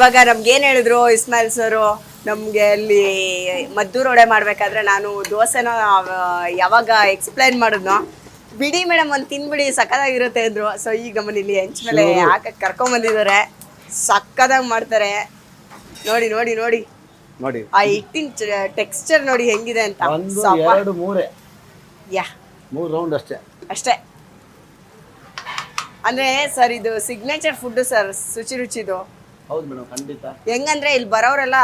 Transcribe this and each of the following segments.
ಇವಾಗ ನಮ್ಗೆ ಏನ್ ಹೇಳಿದ್ರು ಇಸ್ಮಾಯಿಲ್ ಸರು ನಮ್ಗೆ ಅಲ್ಲಿ ಮದ್ದೂರ್ ಒಡೆ ಮಾಡ್ಬೇಕಾದ್ರೆ ನಾನು ದೋಸೆನ ಯಾವಾಗ ಎಕ್ಸ್ಪ್ಲೈನ್ ಮಾಡಿದ್ನೋ ಬಿಡಿ ಮೇಡಮ್ ಒಂದು ತಿನ್ಬಿಡಿ ಸಕ್ಕದಾಗಿರುತ್ತೆ ಅಂದ್ರು. ಸೊ ಈಗ ಇಲ್ಲಿ ಹೆಂಚ್ ಮೇಲೆ ಹಾಕಕ್ ಕರ್ಕೊಂಡ್ ಬಂದಿದ್ದಾರೆ. ಸಕ್ಕದಾಗಿ ಮಾಡ್ತಾರೆ. ನೋಡಿ ನೋಡಿ ನೋಡಿ. ನೋಡಿ. ಆ ಹಿಟ್ಟಿನ ಟೆಕ್ಸ್ಚರ್ ನೋಡಿ ಹೆಂಗಿದೆ ಅಂತ. ಒಂದು ಎರಡು ಮೂರೇ. ಯಾ. ಮೂರು ರೌಂಡ್ ಅಷ್ಟೇ. ಅಷ್ಟೇ. ಅಂದ್ರೆ ಸರ್ ಇದು ಸಿಗ್ನೇಚರ್ ಫುಡ್ ಸರ್ ಶುಚಿ ರುಚಿದು. ಹೌದು ಮೇಡಮ್ ಖಂಡಿತ. ಹೆಂಗಂದ್ರೆ ಇಲ್ಲಿ ಬರೋರೆಲ್ಲ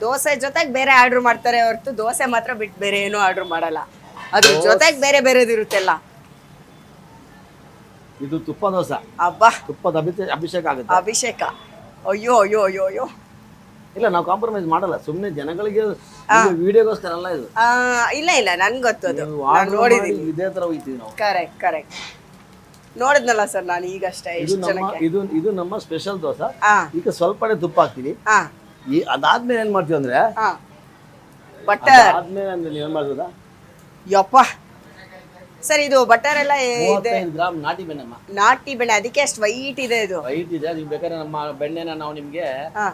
ದೋಸೆ ಜೊತೆಗೆ ಬೇರೆ ಆರ್ಡರ್ ಮಾಡ್ತಾರೆ ಹೊರತು ದೋಸೆ ಮಾತ್ರ ಬಿಟ್ಟು ಬೇರೆ ಏನೂ ಆರ್ಡರ್ ಮಾಡಲ್ಲ. ಅದ್ರ ಜೊತೆಗೆ ಬೇರೆ ಬೇರೆದು ಇರುತ್ತೆಲ್ಲ. ಇದು ತುಪ್ಪ ದೋಸೆ. ಅಬ್ಬಾ. ತುಪ್ಪದ ಅಭಿಷೇಕ ಅಭಿಷೇಕ ಆಗುತ್ತೆ. ಅಭಿಷೇಕ. ಅಯ್ಯೋ ಅಯ್ಯೋ ಅಯ್ಯೋ ಅಯ್ಯೋ. ಇಲ್ಲ ನಾವು ಕಾಂಪ್ರಮೈಸ್ ಮಾಡಲ್ಲ. ಸುಮ್ಮನೆ ಜನಗಳಿಗೆ ವಿಡಿಯೋಗೋಸ್ಕರ ಅಲ್ಲ ಇದು. ಆ, ಇಲ್ಲ ಇಲ್ಲ ನನ್ಗೆ ಗೊತ್ತು ಅದು. ನೀವು ನಾನು order ಮಾಡಿ ಇದೇ ತರ ಹೋಗ್ತೀವಿ ನಾವು. ಕರೆಕ್ಟ್ ಕರೆಕ್ಟ್ ನೋಡಿದ್ನಲ್ಲ ಸರ್ ನಾನು ಈಗಷ್ಟೇ ಇದು ಎಷ್ಟು ನಮ್ಮ ಜನಕ್ಕೆ. ಇದು ಇದು ನಮ್ಮ ಸ್ಪೆಷಲ್ ದೋಸೆ. ಹಾ ಈಗ ಸ್ವಲ್ಪನೇ ತುಪ್ಪ ಹಾಕ್ತೀವಿ ಹಾ ಈ ಅದಾದ್ಮೇಲೆ ಏನ್ ಮಾಡ್ತೀವಿ ಅಂದ್ರೆ ಹಾ ಬಟರ್ ಅದಾದ್ಮೇಲೆ ಅಂದ್ರೆ ಏನ್ ಮಾಡ್ಬೋದಾ? ಯಪ್ಪ. ಸರ್ ಇದು ಬಟರ್ ಎಲ್ಲ ಇದೆ ಮೂವತ್ತೈದು ಗ್ರಾಮ್ ನಾಟಿ ಬೆಣ್ಣೆಮ್ಮ. ನಾಟಿ ಬೆಣ್ಣೆ. ಅದಕ್ಕೆ ಅಷ್ಟು ವೈಟ್ ಇದೆ ಇದು. ವೈಟ್ ಇದೆ. ನೀವು ಬೇಕಾದ್ರೆ ನಮ್ಮ ಬೆಣ್ಣೆನ ನಾವು ನಿಮ್ಗೆ ಹಾ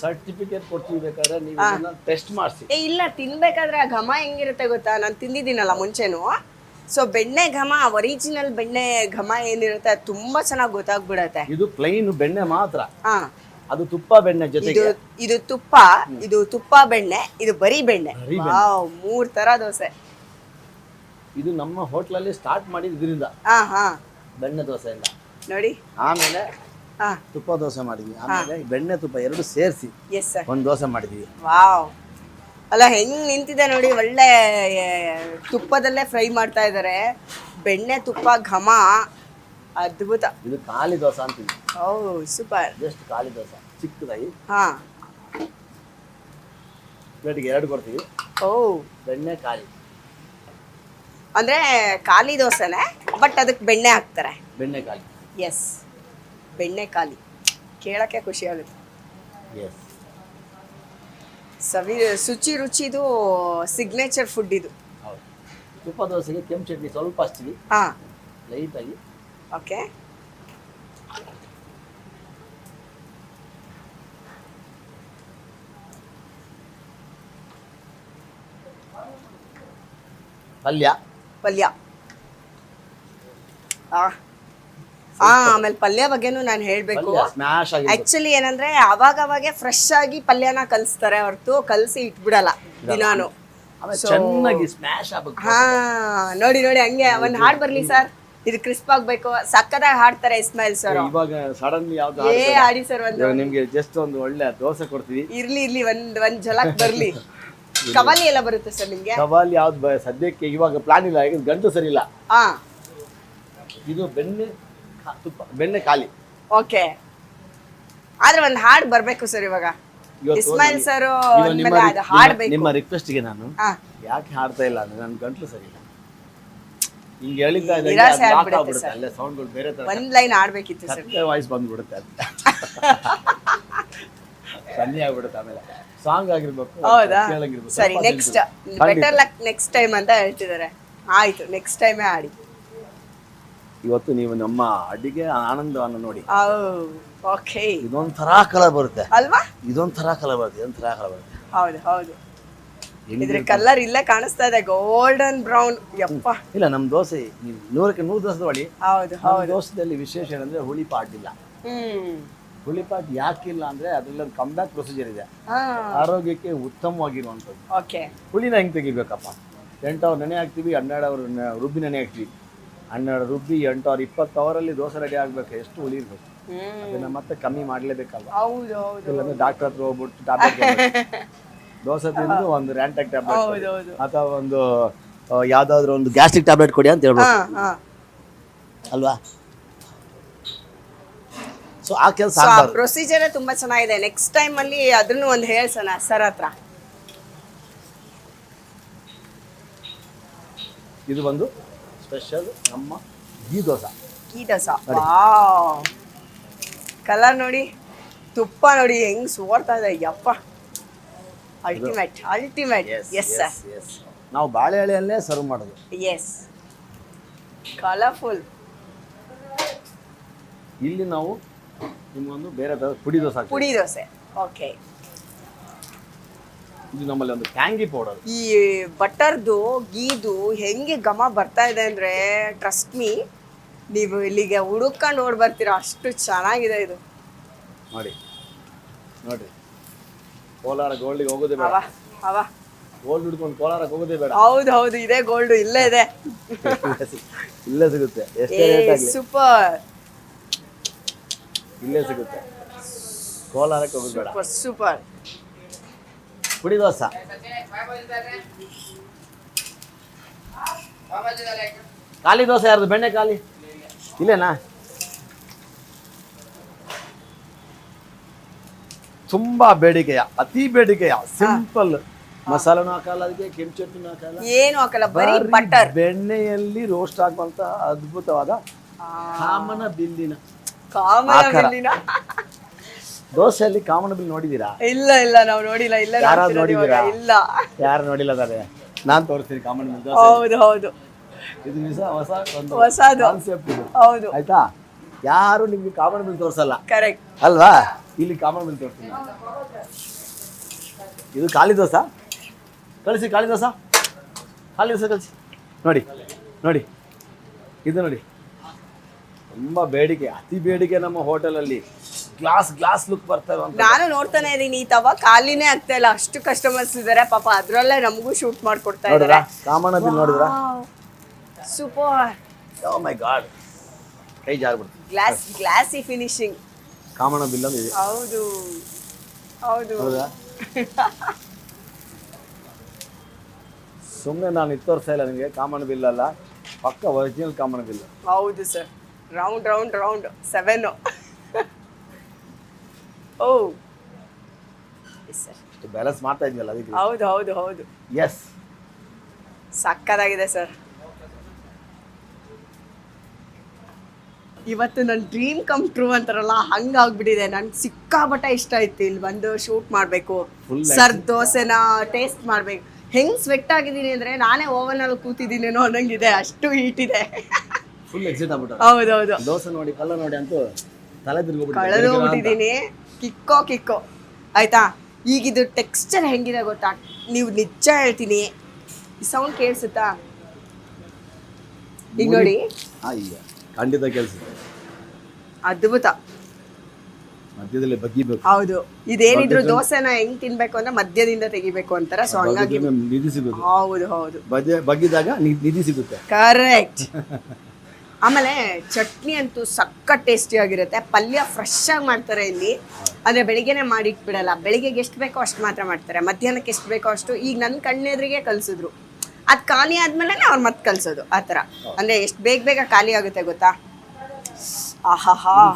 ಸರ್ಟಿಫಿಕೇಟ್ ಕೊಡ್ತೀವಿ ಬೇಕಾದ್ರೆ ನೀವು ಟೆಸ್ಟ್ ಮಾಡಿಸಿ. ಏ ಇಲ್ಲ ತಿನ್ಬೇಕಾದ್ರೆ ಆ ಘಮ ಹೆಂಗಿರುತ್ತೆ ಗೊತ್ತಾ? ನಾನು ತಿಂದಿದ್ದೀನಲ್ಲ ಮುಂಚೆನು. ಸೊ ಬೆಣ್ಣೆ ಘಮ ಒರಿಜಿನಲ್ ಬೆಣ್ಣೆ ಘಮ ಏನಿರುತ್ತೆ ಅದು ತುಂಬಾ ಚೆನ್ನಾಗಿ ಗೊತ್ತಾಗ್ಬಿಡತ್ತೆ. ಇದು ಪ್ಲೈನ್ ಬೆಣ್ಣೆ ಮಾತ್ರ. ಹಾ. ಅದು ತುಪ್ಪ ಬೆಣ್ಣೆ ಜೊತೆ ಜೊತೆಗೆ. ಇದು ತುಪ್ಪ ಇದು ತುಪ್ಪ ಬೆಣ್ಣೆ ಇದು ಬರೀ ಬೆಣ್ಣೆ. ಬರೀ ವಾವ್ ಮೂರ್ ತರ ದೋಸೆ. ಇದು ನಮ್ಮ ಹೋಟ್ಲಲ್ಲಿ ಸ್ಟಾರ್ಟ್ ಮಾಡಿದ ಇದರಿಂದ ಹಾ ಹಾ. ಬೆಣ್ಣೆ ದೋಸೆಯಿಂದ. ನೋಡಿ. ಆಮೇಲೆ ಹಾ. ತುಪ್ಪ ದೋಸೆ ಮಾಡಿದ್ವಿ. ಆಮೇಲೆ ಬೆಣ್ಣೆ ತುಪ್ಪ ಎರಡು ಸೇರಿಸಿ ಎಸ್ ಸರ್ ಒಂದು ದೋಸೆ ಮಾಡಿದ್ವಿ. ವಾವ್. ಅಲ್ಲ ಹೆಂಗ್ ನಿಂತಿದೆ ನೋಡಿ ಒಳ್ಳೆ ತುಪ್ಪದಲ್ಲೇ ಫ್ರೈ ಮಾಡ್ತಾ ಇದ್ದಾರೆ ಬೆಣ್ಣೆ ತುಪ್ಪ ಘಮ ಅದ್ಭುತ. ಇದು ಖಾಲಿ ದೋಸೆ ಅಂತೀವಿ. ಓ ಸೂಪರ್. ಜಸ್ಟ್ ಖಾಲಿ ದೋಸೆ ಚಿಕ್ಕದಾಗಿ. ಹಾ. ಪ್ಲೇಟಿಗೆ ಎರಡು ಕೊಡ್ತೀವಿ. ಓ. ಬೆಣ್ಣೆ ಖಾಲಿ. ಅಂದ್ರೆ ಖಾಲಿ ದೋಸೆನೆ ಬಟ್ ಅದಕ್ಕೆ ಬೆಣ್ಣೆ ಹಾಕ್ತಾರೆ. ಬೆಣ್ಣೆ ಖಾಲಿ. ಎಸ್ ಬೆಣ್ಣೆ ಖಾಲಿ. ಕೇಳಕ್ಕೆ ಖುಷಿ ಆಗುತ್ತೆ. ಎಸ್ ಸವಿ ಶುಚಿ ರುಚಿದು ಸಿಗ್ನೇಚರ್ ಫುಡ್ ಇದು. ಹೌದು. ತುಪ್ಪ ದೋಸೆಗೆ ಕೆಂಪು ಚಟ್ನಿ ಸ್ವಲ್ಪ ಹಚ್ತೀವಿ ಹಾ. ಲೈಟಾಗಿ ಓಕೆ. ಪಲ್ಯ. ಪಲ್ಯ. ಆ. ಆ, ಆಮೇಲೆ ಪಲ್ಯ ಬಗ್ಗೆನೂ ನಾನು ಹೇಳ್ಬೇಕು. ಸ್ಮ್ಯಾಶ್ ಆಗಿ ಆಕ್ಚುಲಿ ಏನಂದ್ರೆ ಅವಾಗ ಅವಾಗ ಫ್ರೆಶ್ ಆಗಿ ಪಲ್ಯನ ಕಲ್ಸ್ತಾರೆ ಹೊರತು ಕಲ್ಸಿ ಇಟ್ಬಿಡಲ್ಲ ದಿನಾನು. ಆಮೇಲೆ ಚೆನ್ನಾಗಿ ಸ್ಮ್ಯಾಶ್ ಆಗ್ಬೇಕು. ಹಾ ನೋಡಿ ನೋಡಿ ಹಂಗೆ ಒಂದ್ ಹಾಡ್ ಬರ್ಲಿ ಸರ್. ಇದು ಕ್ರಿಸ್ಪ್ ಆಗ್ಬೇಕು. ಸಕ್ಕದಾಗ ಹಾಡ್ತಾರೆ ಇಸ್ಮಾಯಿಲ್ ಸರ್. ಇವಾಗ ಸಡನ್ಲಿ ಯಾವ್ದು ಏ ಆಡಿ ಸರ್ ಒಂದು. ಇವಾಗ ನಿಮ್ಗೆ ಜಸ್ಟ್ ಒಂದು ಒಳ್ಳೆ ದೋಸೆ ಕೊಡ್ತೀವಿ. ಇರ್ಲಿ ಇರ್ಲಿ ಒಂದ್ ಒಂದ್ ಜಲಕ್ ಬರ್ಲಿ. ಕವಾಲಿ ಎಲ್ಲ ಬರುತ್ತೆ ಸರ್ ನಿಮ್ಗೆ? ಸವಾಲ್ ಯಾವ್ದು ಬ- ಸದ್ಯಕ್ಕೆ ಇವಾಗ ಪ್ಲಾನ್ ಇಲ್ಲ. ಗಂಟು ಸರಿ ಇಲ್ಲ. ಹಾ ಇದು ಬೆಣ್ಣೆ ತುಪ್ಪ. ಬೆಣ್ಣೆ ಖಾಲಿ. ಓಕೆ. ಆದ್ರೆ ಒಂದು ಹಾಡ್ ಬರ್ಬೇಕು ಸರ್ ಇವಾಗ. ಇಸ್ಮಾಯಿಲ್ ಸರ್ ನಿಮ್ಮ ರಿಕ್ವೆಸ್ಟ್ಗೆ ನಾನು ಯಾಕೆ ಹಾಡ್ತಾ ಇಲ್ಲ ಅಂದ್ರೆ ನನ್ನ ಗಂಟ್ಲು ಸರಿ ಇಲ್ಲ. ಹಿಂಗೆ ಹೇಳಿದ್ದ. ಅಲ್ಲೇ ಸೌಂಡ್ಗಳು ಬೇರೆ ತರ ಒಂದ್ ಲೈನ್ ಆಡ್ಬೇಕಿತ್ತು ಸರ್. ವಾಯ್ಸ್ ಬಂದ್ಬಿಡುತ್ತೆ ಅಂತ. ಸನ್ನಿ ಆಗ್ಬಿಡುತ್ತೆ ಆಮೇಲೆ. ಸಾಂಗ್ ಆಗಿರ್ಬೇಕು ಹೌದಾ? ಸರಿ next better luck next time ಅಂತ ಹೇಳ್ತಿದ್ದಾರೆ. ಆಯ್ತು ನೆಕ್ಸ್ಟ್ ಟೈಮೇ ಆಡಿ ಇವತ್ತು ನೀವು ನಮ್ಮ ಅಡಿಗೆ ಆನಂದವನ್ನು ನೋಡಿ. ಓಕೆ ಇದೊಂಥರ ಕಲರ್ ಬರುತ್ತೆ. ಅಲ್ವಾ? ಇದೊಂಥರ ಕಲರ್ ಬರುತ್ತೆ ಇದೊಂಥರ ಕಲರ್ ಬರುತ್ತೆ. ಹೌದು ಹೌದು. ಇದ್ರೆ ಕಲರ್ ಇಲ್ಲೇ ಕಾಣಿಸ್ತಾ ಇದೆ ಗೋಲ್ಡನ್ ಬ್ರೌನ್ ಯಪ್ಪ. ಇಲ್ಲ ನಮ್ಮ ದೋಸೆ ನೀವು ನೂರಕ್ಕೆ ನೂರು ದೋಸೆ ಮಾಡಿ ಹೌದು ಹೌದು. ದೋಸೆದಲ್ಲಿ ವಿಶೇಷ ಏನಂದ್ರೆ ಹುಳಿ ಪಾಟ್ ಇಲ್ಲ ಹುಳಿ ಪಾಟ್ ಯಾಕಿಲ್ಲ ಅಂದ್ರೆ ಅದ್ರಲ್ಲಿ ಒಂದು ಕಮ್ಬ್ಯಾಕ್ ಪ್ರೊಸೀಜರ್ ಇದೆ ಆರೋಗ್ಯಕ್ಕೆ ಉತ್ತಮವಾಗಿರುವಂಥದ್ದು. ಓಕೆ ಹುಳಿನ ಹೆಂಗೆ ತೆಗಿಬೇಕಪ್ಪ? ಎಂಟು ಅವರ್ ನೆನೆ ಹಾಕ್ತೀವಿ ಹನ್ನೆರಡು ಅವ್ರ ರುಬ್ಬಿ ನೆನೆ ಹಾಕ್ತೀವಿ. ಹನ್ನೆರಡು ರುಬ್ಬಿ ಎಂಟು ಅವ್ರ ಇಪ್ಪತ್ತು ಅವರಲ್ಲಿ ದೋಸೆ ರೆಡಿ ಆಗ್ಬೇಕು. ಎಷ್ಟು ಉಳಿರ್ಬೇಕು ಅದನ್ನ ಮತ್ತೆ ಕಮ್ಮಿ ಮಾಡಲೇಬೇಕಲ್ವ? ಹೌದು ಹೌದು. ಇಲ್ಲಾಂದ್ರೆ ಡಾಕ್ಟರ್ ಹತ್ರ ಹೋಗ್ಬಿಟ್ಟು ಟ್ಯಾಬ್ಲೆಟ್ ದೋಸೆ ತಿಂದು ಒಂದು ರ್ಯಾಂಟಾಕ್ ಟ್ಯಾಬ್ಲೆಟ್ ಅಥವಾ ಒಂದು ಯಾವ್ದಾದ್ರು ಒಂದು ಗ್ಯಾಸ್ಟ್ರಿಕ್ ಟ್ಯಾಬ್ಲೆಟ್ ಕೊಡಿ ಅಂತ ಹೇಳ್ಬೋದು ಅಲ್ವಾ? ಸೊ ಆ ಕೆಲಸ ಪ್ರೊಸೀಜರೇ ತುಂಬಾ ಚೆನ್ನಾಗಿದೆ. ನೆಕ್ಸ್ಟ್ ಟೈಮ್ ಅಲ್ಲಿ ಅದನ್ನು ಒಂದು ಹೇಳ್ಸೋಣ ಸರ್ ಹತ್ರ. ಇದು ಬಂದು? ಸ್ಪೆಷಲ್ ನಮ್ಮ ghee dosa. Ghee dosa. Wow colour ನೋಡಿ ತುಪ್ಪ ನೋಡಿ ಹೆಂಗ್ ಸೋರ್ತಾ ಇದೆ. ಯಪ್ಪ. ಅಲ್ಟಿಮೇಟ್ ಅಲ್ಟಿಮೇಟ್ ಎಸ್ ಸರ್ ನಾವು ಬಾಳೆ ಎಳೆಯಲ್ಲೇ ಸರ್ವ್ ಮಾಡೋದು. ಎಸ್ ಕಲರ್ಫುಲ್ ಇಲ್ಲಿ ನಾವು ನಿಮ್ಗೊಂದು ಬೇರೆ ಥರ ಪುಡಿ ದೋಸೆ ಪುಡಿ ದೋಸೆ. ಓಕೆ ಇದು ನಮ್ಮಲ್ಲಿ ಒಂದು ಟ್ಯಾಂಗಿ ಪೌಡರ್ ಈ ಬಟರ್ದು ಗೀದು ಹೆಂಗೆ ಘಮ ಬರ್ತಾ ಇದೆ ಅಂದ್ರೆ ಟ್ರಸ್ಟ್ ಮೀ ನೀವು ಇಲ್ಲಿಗೆ ಹುಡುಕೊಂಡು ನೋಡಿ ಬರ್ತೀರಾ. ಅಷ್ಟು ಚೆನ್ನಾಗಿದೆ ಇದು. ನೋಡಿ ನೋಡಿ. ಕೋಲಾರ ಗೋಲ್ಡಿಗೆ ಹೋಗೋದೇ ಬೇಡ. ಅವ ಅವ ಗೋಲ್ಡ್ ಹಿಡ್ಕೊಂಡು ಕೋಲಾರಕ್ಕೆ ಹೋಗೋದೇ ಬೇಡ. ಹೌದು ಹೌದು. ಇದೇ ಗೋಲ್ಡ್ ಇಲ್ಲೇ ಇದೆ. ಇಲ್ಲೇ ಸಿಗುತ್ತೆ. ಎಷ್ಟೇ ರೇಟ್ ಆಗಲಿ. ಸೂಪರ್ ಇಲ್ಲೇ ಸಿಗುತ್ತೆ. ಕೋಲಾರಕ್ಕೆ ಹೋಗೋದು ಬೇಡ. ಸೂಪರ್ ಸೂಪರ್ ಪುಡಿ ದೋಸೆ. ಖಾಲಿ ದೋಸೆ ಯಾರ್ದು? ಬೆಣ್ಣೆ ಖಾಲಿ? ಇಲ್ಲೇನಾ? ತುಂಬಾ ಬೇಡಿಕೆಯ ಅತಿ ಬೇಡಿಕೆಯ ಸಿಂಪಲ್. ಮಸಾಲನೂ ಹಾಕಲ್ಲ ಅದಕ್ಕೆ ಕೆಂಪು ಚಟ್ನಿನೂ ಹಾಕಲ್ಲ. ಏನು ಹಾಕಲ್ಲ ಬರೀ ಬಟರ್. ಬೆಣ್ಣೆಯಲ್ಲಿ ರೋಸ್ಟ್ ಆಗುವಂತಹ ಅದ್ಭುತವಾದ ಕಾಮನ ಬಿಲ್ಲಿನ ಕಾಮನ. ಬಿಲ್ಲಿನ ದೋಸೆಯಲ್ಲಿ ಕಾಮನ್ ಬಿಲ್ ನೋಡಿದೀರಾ? ಇಲ್ಲ ಇಲ್ಲ ನಾವು ನೋಡಿಲ್ಲ. ಇಲ್ಲ ಯಾರು ನೋಡಿದೀರಾ? ಇಲ್ಲ. ಯಾರು ನೋಡಿಲ್ಲ ಅದೇ ನಾನು ತೋರಿಸ್ತೀನಿ ಕಾಮನ್ ಬಿಲ್ ದೋಸೆ ಹೌದು ಹೌದು. ಇದು ಹೊಸ ಹೊಸ ಒಂದು ಹೊಸದು. ಕಾನ್ಸೆಪ್ಟ್ ಇದು. ಹೌದು. ಆಯ್ತಾ? ಯಾರು ನಿಮ್ಗೆ ಕಾಮನ್ ಬಿಲ್ ತೋರಿಸಲ್ಲ? ಕರೆಕ್ಟ್ ಅಲ್ವಾ? ಇಲ್ಲಿ ಕಾಮನ್ ಬಿಲ್ ತೋರಿಸ್ತೀನಿ. ಇದು ಖಾಲಿ ದೋಸೆ? ಕಳಿಸಿ ಖಾಲಿ ದೋಸೆ? ಖಾಲಿ ದೋಸೆ ಕಳಿಸಿ. ನೋಡಿ ನೋಡಿ. ಇದು ನೋಡಿ. ತುಂಬ ಬೇಡಿಕೆ ಅತಿ ಬೇಡಿಕೆ ನಮ್ಮ ಹೋಟೆಲಲ್ಲಿ ಗ್ಲಾಸ್ ಗ್ಲಾಸ್ ಲುಕ್ ಬರ್ತಾ ಇರುವಂತ ನಾನು ನೋಡ್ತಾನೆ ಇದೀನಿ ಈ ತವ. ಖಾಲಿನೇ ಆಗ್ತಾ ಇಲ್ಲ. ಅಷ್ಟು ಕಸ್ಟಮರ್ಸ್ ಇದಾರೆ. ಪಾಪ ಅದ್ರಲ್ಲೇ ನಮಗೂ ಶೂಟ್ ಮಾಡ್ಕೊಡ್ತಾ ಇದ್ದಾರೆ ಇದಾರೆ ಕಾಮನ್ ಬಿಲ್ ನೋಡಿದ್ರಾ? ಸೂಪರ್ ಓ ಮೈ ಗಾಡ್ ಕೈ ಜಾರ್ಬಿಡ್ತು ಗ್ಲಾಸ್ ಗ್ಲಾಸಿ ಫಿನಿಶಿಂಗ್ ಕಾಮನ ಬಿಲ್ ಇದೆ. ಹೌದು. ಹೌದು. ಹೌದಾ? ಸುಮ್ಮನೆ ನಾನು ಇತ್ತೋರ್ಸ ಇಲ್ಲ ನಿಮಗೆ. ಕಾಮನ್ ಬಿಲ್ ಅಲ್ಲ. ಪಕ್ಕ ಒರಿಜಿನಲ್ ಕಾಮನ್ ಬಿಲ್. ಹೌದು sir. Round round round seven O sir balance ಮಾಡ್ತಾ ಇದ್ವಿ ಅದಕ್ಕೆ? ಹೌದು ಹೌದು ಹೌದು. ಎಸ್ ಸಕ್ಕದಾಗಿದೆ ಸರ್ ಇವತ್ತು ನನ್ನ ಡ್ರೀಮ್ ಕಮ್ ಟ್ರೂ ಅಂತಾರಲ್ಲ ಹಂಗಾಗ್ಬಿಟ್ಟಿದೆ. ನನ್ಗೆ ಸಿಕ್ಕಾಬಟ್ಟ ಇಷ್ಟ ಆಯ್ತು ಇಲ್ಲಿ ಬಂದು ಶೂಟ್ ಮಾಡಬೇಕು. ಸರ್ ದೋಸೆನ ಟೇಸ್ಟ್ ಮಾಡ್ಬೇಕು. ಹೆಂಗ್ ಸ್ವೆಟ್ ಆಗಿದ್ದೀನಿ ಅಂದ್ರೆ ನಾನೇ ಓವನ್ ಅಲ್ಲಿ ಕೂತಿದ್ದೀನೇನೋ ಅನ್ನಂಗಿದೆ. ಅಷ್ಟು ಹೀಟ್ ಇದೆ. ಫುಲ್ ಎಕ್ಸಿಟ್ ಆಗ್ಬಿಟ್ಟು ಹೌದೌದು ದೋಸೆ ನೋಡಿ ಕಲ್ಲ ನೋಡಿ ಅಂತೂ ತಲೆ ಹೋಗ್ಬಿಟ್ಟಿದ್ದೀನಿ. ಕಿಕ್ಕೋ ಕಿಕ್ಕೋ. ಆಯ್ತಾ? ಈಗಿದು ಟೆಕ್ಸ್ಚರ್ ಹೆಂಗಿದೆ ಗೊತ್ತಾ? ನೀವು ನಿಜ ಹೇಳ್ತೀನಿ. ಈ ಸೌಂಡ್ ಕೇಳಿಸುತ್ತಾ? ಈಗ ನೋಡಿ. ಖಂಡಿತ ಕೇಳಿಸುತ್ತೆ. ಅದ್ಭುತ. ಮಧ್ಯದಲ್ಲಿ ಬಗ್ಗಿಬೇಕು. ಹೌದು. ಇದೇನಿದ್ರು ದೋಸೆನ ಹೆಂಗ್ ತಿನ್ಬೇಕು ಅಂದ್ರೆ ಮಧ್ಯದಿಂದ ತೆಗಿಬೇಕು ಅಂತಾರ ಸೊ ಹಂಗಾಗಿ ನಿಧಿ ಸಿಗೋದು ಹೌದು ಹೌದು. ಬಗ್ಗಿದಾಗ ನಿಧಿ ಸಿಗುತ್ತೆ. ಕರೆಕ್ಟ್ ಆಮೇಲೆ ಚಟ್ನಿ ಅಂತೂ ಸಕ್ಕ ಟೇಸ್ಟಿ ಆಗಿರುತ್ತೆ. ಪಲ್ಯ ಫ್ರೆಶ್ ಆಗಿ ಮಾಡ್ತಾರೆ ಇಲ್ಲಿ. ಅಂದ್ರೆ ಬೆಳಿಗ್ಗೆನೆ ಮಾಡಿಟ್ಬಿಡಲ್ಲ. ಬೆಳಿಗ್ಗೆಗೆ ಎಷ್ಟು ಬೇಕೋ ಅಷ್ಟು ಮಾತ್ರ ಮಾಡ್ತಾರೆ. ಮಧ್ಯಾಹ್ನಕ್ಕೆ ಎಷ್ಟು ಬೇಕೋ ಅಷ್ಟು ಈಗ ನನ್ನ ಕಣ್ಣೆದ್ರಿಗೆ ಕಲಿಸಿದ್ರು. ಅದು ಖಾಲಿ ಆದ್ಮೇಲೆ ಅವ್ರು ಮತ್ತೆ ಕಲ್ಸೋದು ಆ ಥರ ಅಂದ್ರೆ ಎಷ್ಟು ಬೇಗ ಬೇಗ ಖಾಲಿ ಆಗುತ್ತೆ ಗೊತ್ತಾ? ಆಹಾಹಾ.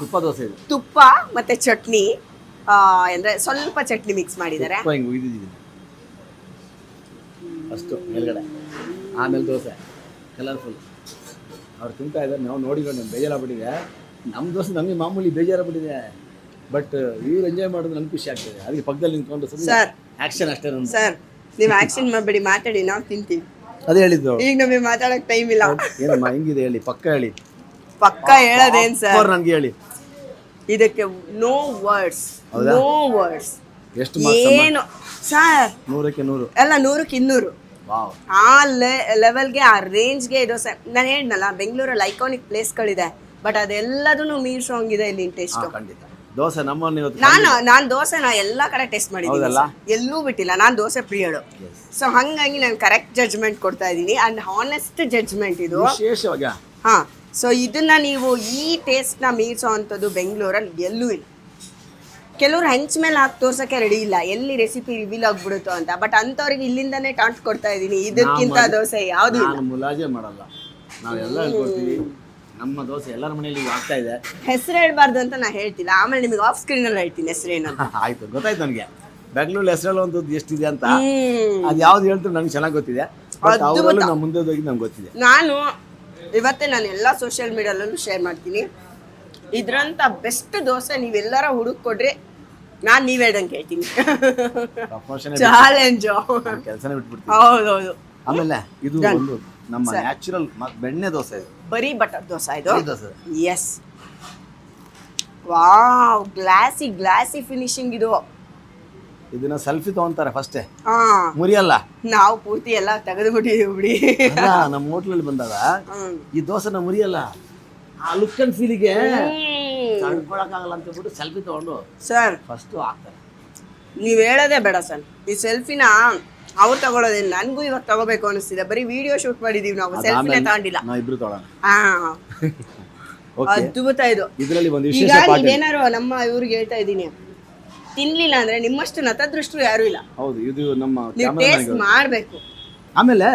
ತುಪ್ಪ ಮತ್ತೆ ಚಟ್ನಿ. ಆ, ಅಂದ್ರೆ ಸ್ವಲ್ಪ ಚಟ್ನಿ ಮಿಕ್ಸ್ ಮಾಡಿದ್ದಾರೆ ಅಷ್ಟು ಮೇಲ್ಗಡೆ. ಆಮೇಲೆ ದೋಸೆ. ಕಲರ್ಫುಲ್ ಅವ್ರು ತಿಂತಾ ಇದ್ದಾರೆ. ನಾವು ನೋಡಿಕೊಂಡು ನಮ್ಗೆ ಬೇಜಾರಾಗ್ಬಿಟ್ಟಿದೆ. ನಮ್ಮ ದೋಸೆ ನಮಗೆ ಮಾಮೂಲಿ ಬೇಜಾರಾಗ್ಬಿಟ್ಟಿದೆ. ಬಟ್ ಇವ್ರು ಎಂಜಾಯ್ ಮಾಡೋದು ನನ್ಗೆ ಖುಷಿ ಆಗ್ತದೆ. ಅದಕ್ಕೆ ಪಕ್ಕದಲ್ಲಿ ನಿಂತ್ಕೊಂಡು ಸುಮ್ಮನೆ ಸರ್ ಆ್ಯಕ್ಷನ್ ಅಷ್ಟೇ ನಮ್ಮ ಸರ್ ನೀವು ಆಕ್ಷನ್ ಮಾಡಬೇಡಿ ಮಾತಾಡಿ ನಾವು ತಿಂತೀವಿ. ಅದೇ ಹೇಳಿದ್ದು. ಈಗ ನಮಗೆ ಮಾತಾಡಕ್ ಟೈಮ್ ಇಲ್ಲ. ಏನಮ್ಮ ಹೆಂಗಿದೆ ಹೇಳಿ ಪಕ್ಕ ಹೇಳಿ. ಪಕ್ಕ ಹೇಳೋದೇನ್ ಸರ್ ಅವ್ರು ನನಗೆ ಹೇಳಿ. ಇದಕ್ಕೆ ನೋ ವರ್ಡ್ಸ್ ಹೌದಾ? ನೋ ವರ್ಡ್ಸ್ ಎಷ್ಟು ಮಾರ್ಕ್ಸ್ ಏನು? ಸರ್ ನೂರಕ್ಕೆ ನೂರು. ಎಲ್ಲ ನೂರಕ್ಕೆ ಇನ್ನೂರು. ಆ ಲೆವೆಲ್ಗೆ ಆ ರೇಂಜ್ಗೆ ಇದು ನಾನು ಹೇಳಿದ್ನಲ್ಲ ಬೆಂಗಳೂರಲ್ಲಿ ಐಕಾನಿಕ್ ಪ್ಲೇಸ್ಗಳಿದೆ ಬಟ್ ಅದೆಲ್ಲದೂ ಮೀರ್ಸೋಂಗಿದೆ ಇಲ್ಲಿ ಟೇಸ್ಟ್ ಖಂಡಿತ. ದೋಸೆ ಇವತ್ತು ನಾನು ನಾನು ದೋಸೆನ ಎಲ್ಲ ಕಡೆ ಟೇಸ್ಟ್ ಮಾಡಿದ್ದೀನಿ. ಎಲ್ಲೂ ಬಿಟ್ಟಿಲ್ಲ. ನಾನು ದೋಸೆ ಪ್ರಿಯಳು. ಸೊ ಹಂಗಾಗಿ ನಾನು ಕರೆಕ್ಟ್ ಜಡ್ಜ್ಮೆಂಟ್ ಕೊಡ್ತಾ ಇದ್ದೀನಿ. ಅಂಡ್ ಹಾನೆಸ್ಟ್ ಜಡ್ಜ್ಮೆಂಟ್ ಇದು. ವಿಶೇಷವಾಗಿ? ಹಾ. ಸೊ ಇದನ್ನ ನೀವು ಈ ಟೇಸ್ಟ್ನ ಮೀರ್ಸೋ ಅಂಥದ್ದು ಬೆಂಗಳೂರಲ್ಲಿ ಎಲ್ಲೂ ಇಲ್ಲ. ಕೆಲವ್ರು ಹೆಂಚ್ ಮೇಲೆ ಹಾಕಿ ತೋರ್ಸಕ್ಕೆ ರೆಡಿ ಇಲ್ಲ. ಎಲ್ಲಿ ರೆಸಿಪಿ ರಿವೀಲ್ ಆಗ್ಬಿಡುತ್ತೋ ಅಂತ. ಬಟ್ ಅಂತವ್ರಿಗೆ ಇಲ್ಲಿಂದಾನೆ ಟಾಂಟ್ ಕೊಡ್ತಾ ಇದ್ದೀನಿ. ಇದಕ್ಕಿಂತ ದೋಸೆ ಯಾವುದು ನಾನು ಮುಲಾಜೆ ಮಾಡಲ್ಲ. ನಾವೆಲ್ಲ ಹೇಳ್ಕೊಡ್ತೀವಿ. ನಮ್ಮ ದೋಸೆ ಎಲ್ಲರ ಮನೆಯಲ್ಲಿ ಈಗ ಆಗ್ತಾ ಇದೆ. ಹೆಸರು ಹೇಳ್ಬಾರ್ದು ಅಂತ ನಾ ಹೇಳ್ತಿಲ್ಲ. ಆಮೇಲೆ ನಿಮಗೆ ಆಫ್ ಸ್ಕ್ರೀನ್ ಅಲ್ಲಿ ಹೇಳ್ತೀನಿ ಹೆಸರು ಅಂತ. ಆಯ್ತು. ಗೊತ್ತಾಯ್ತು ನನಗೆ. ಬೆಂಗಳೂರಲ್ಲಿ ಒಂದು ಎಷ್ಟಿದೆ ಅಂತ. ಅದು ಯಾವ್ದು ಹೇಳ್ತಾರೆ ನನಗೆ ಚೆನ್ನಾಗಿ ಗೊತ್ತಿದೆ. ಮುಂದೆ ಹೋಗಿ ನಮ್ಗೆ ಗೊತ್ತಿದೆ. ನಾನು ಇವತ್ತೇ ನಾನು ಎಲ್ಲ ಸೋಷಿಯಲ್ ಮೀಡಿಯಾದಲ್ಲೂ ಶೇರ್ ಮಾಡ್ತೀನಿ. ಇದ್ರಂತ ಬೆಸ್ಟ್ ದೋಸೆ ನೀವೆಲ್ಲರ ಹುಡುಕ್ ಕೊಡ್ರಿ. ನಾನು ನೀವ್ ಹೇಳ್ದಂಗೆ ಹೇಳ್ತೀನಿ ಚಾಲೆಂಜ್ ಕೆಲಸನೇ ಹೌದು ಹೌದೌದು. ಆಮೇಲೆ ಇದು ಒಂದು ನಮ್ಮ ನ್ಯಾಚುರಲ್ ಬೆಣ್ಣೆ ದೋಸೆ ಇದು. ಬರೀ ಬಟರ್ ದೋಸೆ ಇದು? ಈ dosa. Yes wow glassy glassy finishing ಇದು. ಇದನ್ನ ಸೆಲ್ಫಿ ತಗೊಂತಾರೆ ಫಸ್ಟೇ. ಹಾ. ಮುರಿಯಲ್ಲ? ನಾವು ಪೂರ್ತಿ ಎಲ್ಲ ತೆಗೆದು ಬಿಟ್ಟಿದೀವಿ ಬಿಡಿ ನಮ್ಮ ಹೋಟ್ಲಲ್ಲಿ ಬಂದಾಗ. ಈ ದೋಸೆನ ಮುರಿಯಲ್ಲ? ಆ ಲುಕ್ ಅಂಡ್ ಫೀಲಿಗೆ ತಡ್ಕೊಳಕ್ಕಾಗಲ್ಲ ಅಂತ ಹೇಳ್ಬಿಟ್ಟು ಸೆಲ್ಫಿ ತಗೊಂಡು ಸರ್. ಫಸ್ಟ್ ಆಗ್ತಾರೆ ನೀವ್ ಹೇಳೋದೇ ಬೇಡ ಸರ್. ಈ ಸೆಲ್ಫಿನ ಅವ್ರು ತಗೊಳ್ಳೋದಿಲ್ಲ ನನ್ಗೂ ಇವಾಗ ತಗೋಬೇಕು ಅನಿಸ್ತಿದೆ. ಬರೀ ವಿಡಿಯೋ ಶೂಟ್ ಮಾಡಿದೀವಿ ನಾವು ಸೆಲ್ಫಿನೇ ತಗೊಂಡಿಲ್ಲ. ನಾವು ಇಬ್ರು ತಗೊಳ್ಳೋಣ. ಹಾ. ಓಕೆ ಅದ್ಭುತ ಇದು. ಇದರಲ್ಲಿ ಒಂದು ಈಗ ವಿಶೇಷ ಪಾಠ ಇದೆ. ಇದೇನಾರು ನಮ್ಮ ಇವ್ರಿಗೆ ಹೇಳ್ತಾ ಇದ್ದೀನಿ. ತಿನ್ಲಿಲ್ಲ ಅಂದ್ರೆ ನಿಮ್ಮಷ್ಟು ನತದೃಷ್ಟರು ಯಾರು ಇಲ್ಲ. ಹೌದು ಇದು ನಮ್ಮ ನೀವು cameraman ಟೇಸ್ಟ್ ಮಾಡ್ಬೇಕು. ಆಮೇಲೆ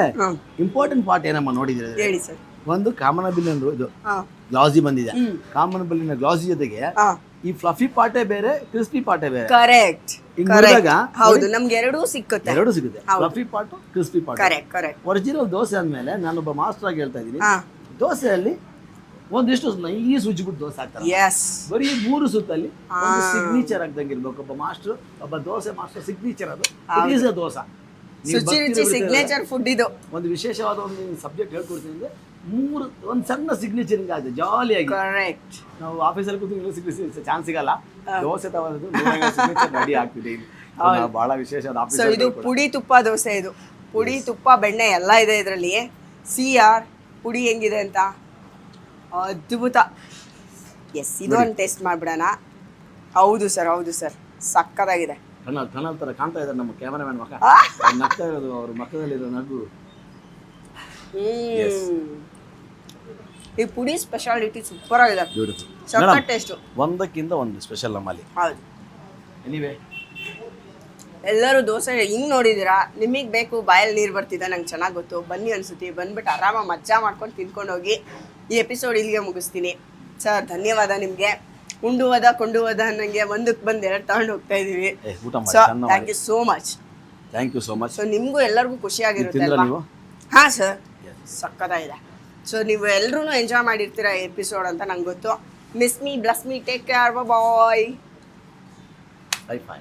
ಇಂಪಾರ್ಟೆಂಟ್ ಪಾರ್ಟ್ ಏನಮ್ಮ ನೋಡಿದ್ರೆ? ಹೇಳಿ ಸರ್. ಒಂದು ಕಾಮನ ಬಿಲ್ಲಿನ ಇದು. ಗ್ಲಾಸಿ ಬಂದಿದೆ. ಕಾಮನ್ ಬಿಲ್ಲಿನ ಗ್ಲಾಸಿ ಜೊತೆಗೆ ಈ ಫ್ಲಫಿ ಪಾಟೆ ಬೇರೆ ಕ್ರಿಸ್ಪಿ ಪಾಟೆ ಬೇರೆ. ಕರೆಕ್ಟ್. ಹೌದು ನಮ್ಗೆ ಎರಡೂ ಸಿಕ್ಕುತ್ತೆ. ಎರಡು ಸಿಗುತ್ತೆ fluffy part crispy part. Correct correct. Original dosa ಅಂದ್ಮೇಲೆ ನಾನೊಬ್ಬ ಮಾಸ್ಟರ್ ಆಗಿ ಹೇಳ್ತಾ ಇದ್ದೀನಿ. ದೋಸೆಯಲ್ಲಿ ಒಂದಿಷ್ಟು ಈ ಸುಜ್ಜಿಬಿಟ್ಟು ದೋಸೆ ಹಾಕ್ತಾರೆ ಬರೀ ಮೂರು ಸುತ್ತಲ್ಲಿ ಸಿಗ್ನೇಚರ್ ಆಗ್ದಂಗೆ ಇರ್ಬೇಕು. ಒಬ್ಬ ಮಾಸ್ಟರ್ ಒಬ್ಬ ದೋಸೆ ಮಾಸ್ಟರ್ ಸಿಗ್ನೇಚರ್ ಅದು. ದೋಸೆ. ಶುಚಿ ರುಚಿ ಸಿಗ್ನೇಚರ್ ಫುಡ್ ಇದು. ಒಂದು ವಿಶೇಷವಾದ ಒಂದು ಸಬ್ಜೆಕ್ಟ್ ಹೇಳ್ಕೊಡ್ತೀನಿ ಅಂದ್ರೆ ಮೂರು ಒಂದು ಸಣ್ಣ ಸಿಗ್ನೇಚರಿಂಗ್ ಆಗಿದೆ ಜಾಲಿಯಾಗಿ ಕರೆಕ್ಟ್ ನಾವು ಆಫೀಸಲ್ಲಿ ಕೂತು ಸಿಗ್ನೇಚರ್ ಚಾನ್ಸ್ ಸಿಗಲ್ಲ. ದೋಸೆ ತಗೊಂಡು ಸಿಗ್ನೇಚರ್ ರೆಡಿ ಆಗ್ತಿದೆ ಇಲ್ಲಿ. ಬಹಳ ಸೊ ಆಫೀಸರ್ ಇದು ಪುಡಿ ತುಪ್ಪ ದೋಸೆ ಇದು. ಪುಡಿ ತುಪ್ಪ ಬೆಣ್ಣೆ ಎಲ್ಲ ಇದೆ ಇದರಲ್ಲಿ. ಸಿ ಆರ್ ಪುಡಿ ಹೆಂಗಿದೆ ಅಂತ? ಅದ್ಭುತ. ಎಸ್ ಇದು ಒಂದು ಟೇಸ್ಟ್ ಮಾಡ್ಬಿಡೋಣ. ಹೌದು ಸರ್ ಹೌದು ಸರ್ ಸಕ್ಕತ್ತಾಗಿದೆ. ಟನಲ್ ಟನಲ್ ತರ ಕಾಣ್ತಾ ಇದ್ದಾರೆ ನಮ್ಮ ಕ್ಯಾಮರಾಮ್ಯಾನ್ ಮಕ್ಕ ನಗ್ತಾ ಇರೋದು ಅವ್ರ ಮಕ್ಕದಲ್ಲಿರೋ ನಗು. ಹ್ಮ್. ಈ ಪುಡಿ ಸ್ಪೆಷಾಲಿಟಿ ಸೂಪರ್ ಆಗಿದೆ. ಬ್ಯೂಟಿಫುಲ್ ಸಖತ್ ಟೇಸ್ಟು ಒಂದಕ್ಕಿಂತ ಒಂದು ಸ್ಪೆಷಲ್ ನಮ್ಮಲ್ಲಿ. ಹೌದು. ಎನಿವೆ ಎಲ್ಲರೂ ದೋಸೆ ಹಿಂಗ್ ನೋಡಿದಿರಾ ನಿಮಗೆ ಬೇಕು ಬಾಯಲ್ಲಿ ನೀರು ಬರ್ತಿದೆ ನಂಗೆ ಚೆನ್ನಾಗಿ ಗೊತ್ತು. ಬನ್ನಿ ಅನ್ಸುತ್ತೆ ಬಂದ್ಬಿಟ್ಟು ಆರಾಮಾಗಿ ಮಜ್ಜಾ ಮಾಡ್ಕೊಂಡು ತಿನ್ಕೊಂಡು ಹೋಗಿ ಈ ಎಪಿಸೋಡ್ ಇಲ್ಲಿಗೆ ಮುಗಿಸ್ತೀನಿ. ಸರ್ ಧನ್ಯವಾದ ನಿಮಗೆ. ಉಂಡು ಕೊಂಡುವದ ನಂಗೆ ಅನ್ನಂಗೆ ಒಂದಕ್ಕೆ ಬಂದು ಎರಡು ತಗೊಂಡು ಹೋಗ್ತಾ ಇದೀವಿ. ಊಟ ಮಾಡಿ ಸೊ ಚೆಂದ ಥ್ಯಾಂಕ್ ಮಾಡಿ you so much thank you so much so ನಿಮಗೂ ಎಲ್ಲರಿಗೂ ಖುಷಿಯಾಗಿರುತ್ತೆ ತಿಂದ್ರ ಅಲ್ವಾ? ನೀವು? ಹಾಂ ಸರ್ ಸಕ್ಕತ್ತಾಗಿದೆ ಸೊ ನೀವು ಎಲ್ಲರೂ ಎಂಜಾಯ್ ಮಾಡಿರ್ತೀರ ಎಪಿಸೋಡ್ ಅಂತ ನಂಗೆ ಗೊತ್ತು. Miss me bless me take care bye bye five